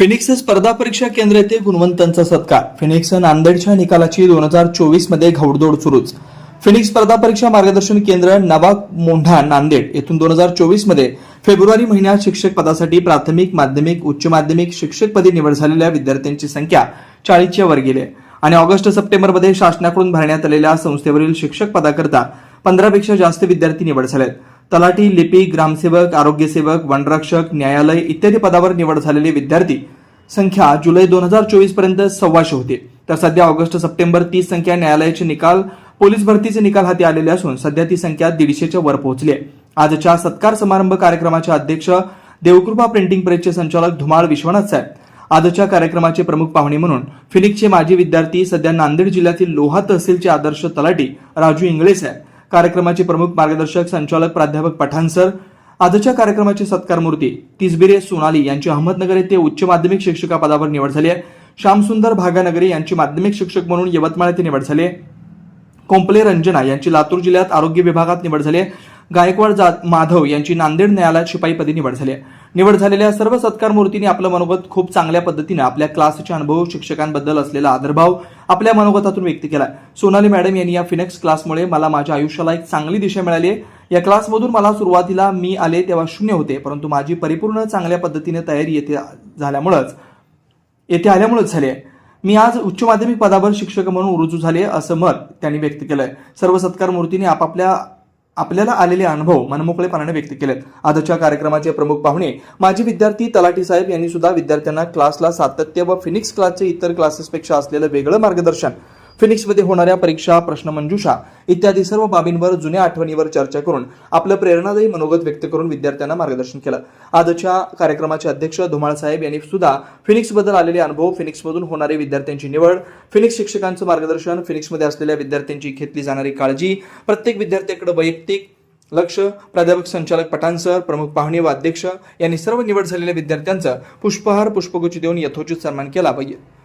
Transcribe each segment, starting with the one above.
Phoenix स्पर्धा परीक्षा केंद्र येथे गुणवंतांचा सत्कार. फिनिक्स नांदेडच्या निकालाची दोन हजार चोवीसमध्ये घौडदौड सुरूच. फिनिक्स स्पर्धा परीक्षा मार्गदर्शन केंद्र नवा मोंढा नांदेड. येथून दोन हजार चोवीसमध्ये फेब्रुवारी महिन्यात शिक्षक पदासाठी प्राथमिक माध्यमिक उच्च माध्यमिक शिक्षक पदी निवड झालेल्या विद्यार्थ्यांची संख्या चाळीसच्या वर गेली आणि ऑगस्ट सप्टेंबरमध्ये शासनाकडून भरण्यात आलेल्या संस्थेवरील शिक्षक पदाकरता पंधरापेक्षा जास्त विद्यार्थी निवड झालेत. तलाठी लिपी ग्रामसेवक आरोग्यसेवक वनरक्षक न्यायालय इत्यादी पदावर निवड झालेले विद्यार्थी संख्या जुलै दोन हजार चोवीसपर्यंत सव्वाशे होते. तर सध्या ऑगस्ट सप्टेंबर तीस संख्या न्यायालयाचे निकाल पोलीस भरतीचे निकाल हाती आलेले असून सध्या ती संख्या दीडशेच्या वर पोहोचली आहे. आजच्या सत्कार समारंभ कार्यक्रमाचे अध्यक्ष देवकृपा प्रिंटिंग प्रेसचे संचालक धुमाळ विश्वनाथ साहेब. आजच्या कार्यक्रमाचे प्रमुख पाहुणे म्हणून फिनिक्सचे माजी विद्यार्थी सध्या नांदेड जिल्ह्यातील लोहा तहसीलचे आदर्श तलाठी राजू इंगळे साहेब. कार्यक्रमाचे प्रमुख मार्गदर्शक संचालक प्राध्यापक पठाण सर आजच्या कार्यक्रमाची सत्कार मूर्ती तिसबिरे सोनाली यांची अहमदनगर येथे उच्च माध्यमिक शिक्षका पदावर निवड झाली आहे. श्यामसुंदर भागानगरे यांची माध्यमिक शिक्षक म्हणून यवतमाळ येथे निवड झाली आहे. कोंपले रंजना यांची लातूर जिल्ह्यात आरोग्य विभागात निवड झाली आहे. गायकवाड जात माधव यांची नांदेड न्यायालयात शिपाईपदी निवड झाली आहे. निवड झालेल्या सर्व सत्कार मूर्तींनी आपलं मनोगत खूप चांगल्या पद्धतीने आपल्या क्लासचे अनुभव शिक्षकांबद्दल असलेला आदरभाव आपल्या मनोगतातून व्यक्त केला सोनाली मॅडम यांनी या फिनेक्स क्लासमुळे मला माझ्या आयुष्याला एक चांगली दिशा मिळाली आहे. या क्लासमधून मला सुरुवातीला मी आले तेव्हा शून्य होते परंतु माझी परिपूर्ण चांगल्या पद्धतीने तयारी येथे झाल्यामुळंच येथे आल्यामुळेच झाले मी आज उच्च माध्यमिक पदावर शिक्षक म्हणून रुजू झाले असं मत त्यांनी व्यक्त केलंय. सर्व सत्कार मूर्तीने आपापल्या आपल्याला आलेले अनुभव मनमोकळेपणाने व्यक्त केलेत. आजच्या कार्यक्रमाचे प्रमुख पाहुणे माजी विद्यार्थी तलाठी साहेब यांनी सुद्धा विद्यार्थ्यांना क्लासला सातत्य व फिनिक्स क्लासचे इतर क्लासेसपेक्षा असलेलं वेगळं मार्गदर्शन फिनिक्समध्ये होणाऱ्या परीक्षा प्रश्नमंजुषा इत्यादी सर्व बाबींवर जुन्या आठवणीवर चर्चा करून आपलं प्रेरणादायी मनोगत व्यक्त करून विद्यार्थ्यांना मार्गदर्शन केलं. आजच्या कार्यक्रमाचे अध्यक्ष धुमाळ साहेब यांनी सुद्धा फिनिक्सबद्दल आलेले अनुभव फिनिक्समधून होणारे विद्यार्थ्यांची निवड फिनिक्स शिक्षकांचं मार्गदर्शन फिनिक्समध्ये असलेल्या विद्यार्थ्यांची घेतली जाणारी काळजी प्रत्येक विद्यार्थ्याकडे वैयक्तिक लक्ष प्राध्यापक संचालक पटांसर प्रमुख पाहुणे व अध्यक्ष यांनी सर्व निवड झालेल्या विद्यार्थ्यांचा पुष्पहार पुष्पगुच्छ देऊन यथोचित सन्मान केला पाहिजे.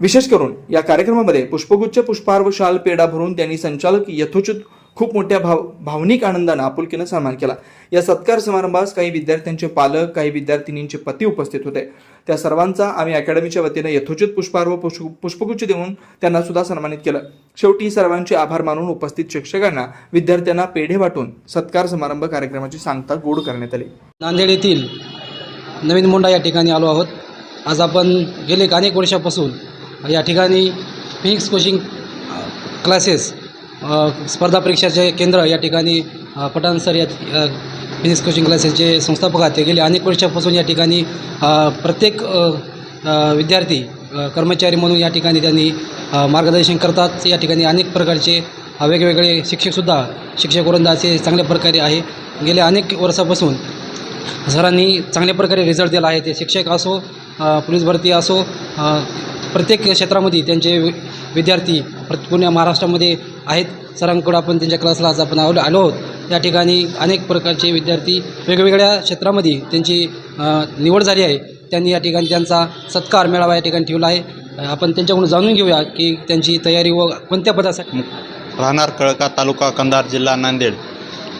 विशेष करून या कार्यक्रमामध्ये पुष्पगुच्छ पुष्पहार व शाल पेढा भरून त्यांनी संचालक यथोचित खूप मोठ्या भाव भावनिक आनंदानं आपुलकीनं सन्मान केला. या सत्कार समारंभास काही विद्यार्थ्यांचे पालक काही विद्यार्थिनींचे पती उपस्थित होते. त्या सर्वांचा आम्ही अकॅडमीच्या वतीनं यथोचित पुष्पहार व पुष्प पुष्पगुच्छ देऊन त्यांना सुद्धा सन्मानित केलं. शेवटी सर्वांचे आभार मानून उपस्थित शिक्षकांना विद्यार्थ्यांना पेढे वाटून सत्कार समारंभ कार्यक्रमाची सांगता गोड करण्यात आली. नांदेड येथील नवीन मुंडा या ठिकाणी आलो आहोत. आज आपण गेले अनेक वर्षापासून या ठिकाणी फिनिक्स कोचिंग क्लासेस स्पर्धा परीक्षाचे केंद्र या ठिकाणी पटानसर पठाण सर या फिनिक्स कोचिंग क्लासेसचे संस्थापक आहेत. ते गेले. अनेक वर्षापासून या ठिकाणी प्रत्येक विद्यार्थी कर्मचारी म्हणून या ठिकाणी त्यांनी मार्गदर्शन करतात. या ठिकाणी अनेक प्रकारचे वेगवेगळे शिक्षकसुद्धा शिक्षक वृंद असे चांगल्या प्रकारे आहे. गेल्या अनेक वर्षापासून सरांनी चांगल्या प्रकारे रिझल्ट दिला आहे. ते शिक्षक असो पोलीस भरती असो प्रत्येक क्षेत्रामध्ये त्यांचे वि- विद्यार्थी पुण्या महाराष्ट्रामध्ये आहेत. सरांकडं आपण त्यांच्या क्लासला आज आपण आलो आलो आहोत. या ठिकाणी अनेक प्रकारचे विद्यार्थी वेगवेगळ्या क्षेत्रामध्ये त्यांची निवड झाली आहे. त्यांनी या ठिकाणी त्यांचा सत्कार मेळावा या ठिकाणी ठेवला आहे. आपण त्यांच्याकडून जाणून घेऊया की त्यांची तयारी व कोणत्या पदासाठी. राहणार कळका तालुका कंधार जिल्हा नांदेड.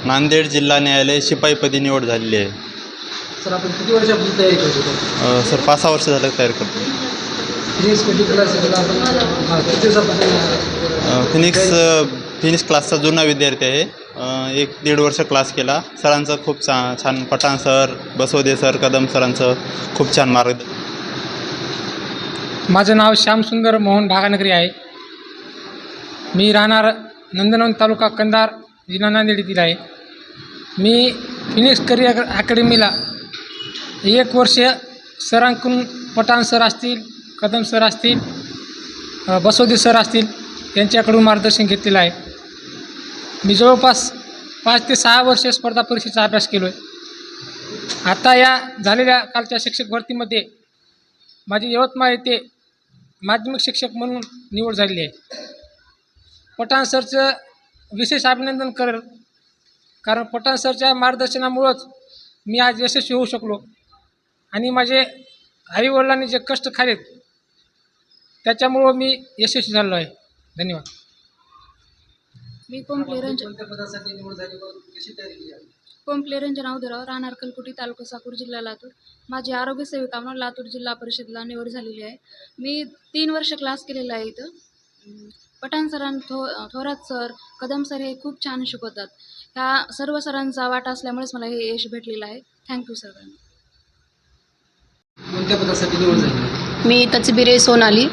नांदेड जिल्हा न्यायालय शिपाईपदी निवड झालेली आहे. सर आपण किती वर्षापासून तयारी करत सर पाच सहा वर्ष झालं तयार करतो. फिनिक्स हां, किती दिवसापासून फिनिक्स क्लासचा जुना विद्यार्थी आहे. एक दीड वर्ष क्लास केला. सरांचं खूप छा छान पठाण सर बसवदे सर कदम सरांचं खूप छान मार्ग माझं नाव श्यामसुंदर मोहन भागानगरी आहे. मी राहणार नंदनवन तालुका कंधार जिल्हा नांदेड येथील आहे. मी फिनिक्स करिअर अकॅडमीला एक वर्ष सरांकडून पठाण सर असतील कदम सर असतील बसोदी सर असतील यांच्याकडून मार्गदर्शन घेतलेलं आहे. मी जवळपास पाच ते सहा वर्ष स्पर्धा परीक्षेचा अभ्यास केलो आहे आता या झालेल्या कालच्या शिक्षक भरतीमध्ये माझी यवतमाळ येथे माध्यमिक शिक्षक म्हणून निवड झालेली आहे. पठाण सरचं विशेष अभिनंदन करेल कारण पठाण सरच्या मार्गदर्शनामुळंच मी आज यशस्वी होऊ शकलो. आणि माझे आईवडिलांनी जे कष्ट खालेत त्याच्यामुळं मी यशस्वी झालो आहे. धन्यवाद. मी कोंपले रंजन कोणत्या पदासाठी निवड झाली व कशी तयारी केली आहे? पंपले रंजना उदराव राहणार कलकुटी तालुका साकूर जिल्हा लातूर. माझी आरोग्य सेविका म्हणून लातूर जिल्हा परिषदला निवड झालेली आहे. मी तीन वर्ष क्लास केलेला आहे इथं. अं, पठाण सरां थो थोरात सर कदम सर हे खूप छान शिकवतात. ह्या सर्व सरांचा वाटा असल्यामुळेच मला हे यश भेटलेलं आहे. थँक्यू सर कोणत्या पदासाठी निवड झाली मी तचबिरे सोनाली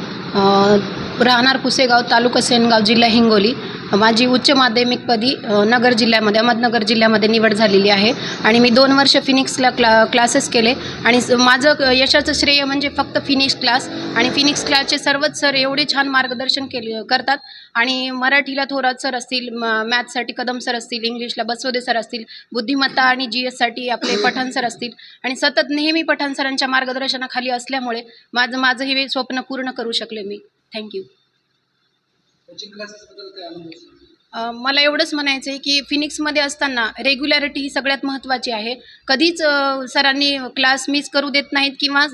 राहणार पुसेगाव तालुका सेनगाव जिल्हा हिंगोली. माझी उच्च माध्यमिकपदी पदी नगर जिल्ह्यामध्ये अहमदनगर जिल्ह्यामध्ये निवड झालेली आहे. आणि मी दोन वर्ष फिनिक्सला क्ला क्लासेस केले. आणि स- माझं यशाचं श्रेय म्हणजे फक्त फिनिक्स क्लास आणि फिनिक्स क्लासचे सर्वच सर एवढे छान मार्गदर्शन केले करतात. आणि मराठीला थोरात सर असतील म मॅथ्ससाठी कदम सर असतील इंग्लिशला बसवदे सर असतील बुद्धिमत्ता आणि जी एससाठी आपले पठाण सर असतील. आणि सतत नेहमी पठाण सरांच्या मार्गदर्शनाखाली असल्यामुळे माझं माझं हे स्वप्न पूर्ण करू शकले मी. थँक्यू कोचिंग क्लासेसबद्दल काय अनुभव अ, मला एवढंच म्हणायचं आहे की फिनिक्समध्ये असताना रेग्युलॅरिटी ही सगळ्यात महत्त्वाची आहे. कधीच सरांनी क्लास मिस करू देत नाहीत किंवा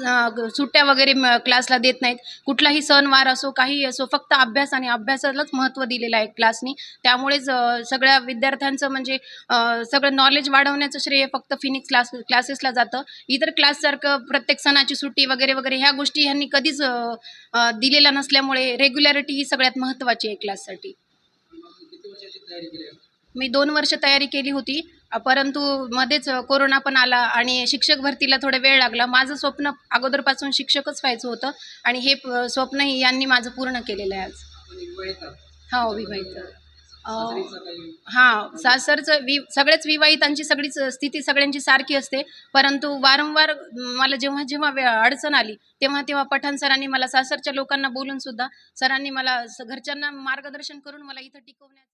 सुट्ट्या वगैरे क्लासला देत नाहीत. कुठलाही सणवार असो काही असो फक्त अभ्यास आणि अभ्यासालाच महत्त्व दिलेलं आहे क्लासनी. त्यामुळेच सगळ्या विद्यार्थ्यांचं म्हणजे सगळं नॉलेज वाढवण्याचं श्रेय फक्त फिनिक्स क्लास क्लासेसला जातं. इतर क्लाससारखं प्रत्येक सणाची सुट्टी वगैरे वगैरे ह्या गोष्टी ह्यांनी कधीच दिलेल्या नसल्यामुळे रेग्युलॅरिटी ही सगळ्यात महत्त्वाची आहे क्लाससाठी. तयारी केली आहे? मी दोन वर्ष तयारी केली होती. अ, परंतु मध्येच कोरोना पण आला आणि शिक्षक भरतीला थोडा वेळ लागला. माझं स्वप्न अगोदरपासून शिक्षकच व्हायचं होतं आणि हे प- स्वप्नही यांनी माझं पूर्ण केलेलं आहे आज. आपण विवाहित आहात. हा विवाहित अ, सासरीचा काही? हां सासरचं वि सगळेच विवाहितांची सगळीच स्थिती सगळ्यांची सारखी असते. परंतु वारंवार मला जेव्हा जेव्हा वे- अडचण आली तेव्हा तेव्हा पठाण सरांनी मला सासरच्या लोकांना बोलून सुद्धा सरांनी मला स- घरच्यांना मार्गदर्शन करून मला इथं टिकवण्यात